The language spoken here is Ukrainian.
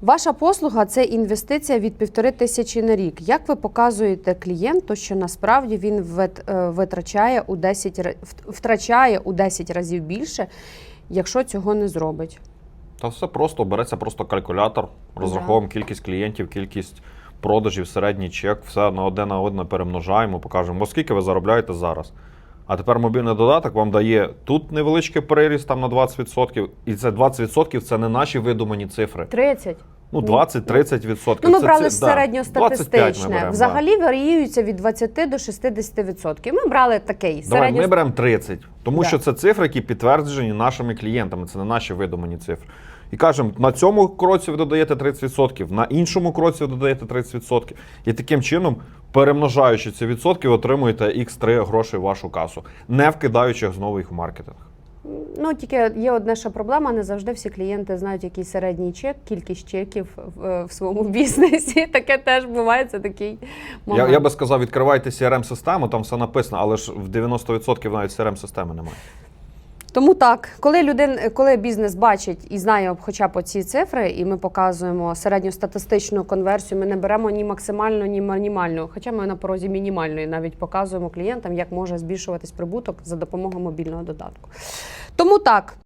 Ваша послуга це інвестиція від півтори тисячі на рік. Як ви показуєте клієнту, що насправді він е, витрачає у 10, втрачає у 10 разів більше, якщо цього не зробить? Та все просто береться просто калькулятор, розраховуємо кількість клієнтів, кількість продажів, середній чек, все на одне на одне перемножаємо, покажемо, скільки ви заробляєте зараз. А тепер мобільний додаток вам дає тут невеличкий переріст там на 20%, і це 20% це не наші видумані цифри. 30? Ну, 20-30%. Ну, ми Це брали ці- да, 25 ми середньостатистичне. да. Взагалі варіюється від 20 до 60%. Ми брали такий Давай, середньо... ми беремо 30, тому Да. що це цифри, які підтверджені нашими клієнтами, це не наші видумані цифри. І кажемо, на цьому кроці ви додаєте 30%, на іншому кроці ви додаєте 30%. І таким чином, перемножаючи ці відсотки, ви отримуєте x3 грошей в вашу касу, не вкидаючи знову їх в маркетинг. Ну тільки є одна ще проблема. Не завжди всі клієнти знають, який середній чек, кількість чеків в, е, в своєму бізнесі. Таке теж буває. Це такий Я, момент. я би сказав, відкривайте CRM-систему, там все написано, але ж в 90% навіть CRM-системи немає. Тому так, коли людин, коли бізнес бачить і знає хоча б оці цифри, і ми показуємо середньостатистичну конверсію, ми не беремо ні максимальну, ні мінімальну. Хоча ми на порозі мінімальної навіть показуємо клієнтам, як може збільшуватись прибуток за допомогою мобільного додатку. Тому так.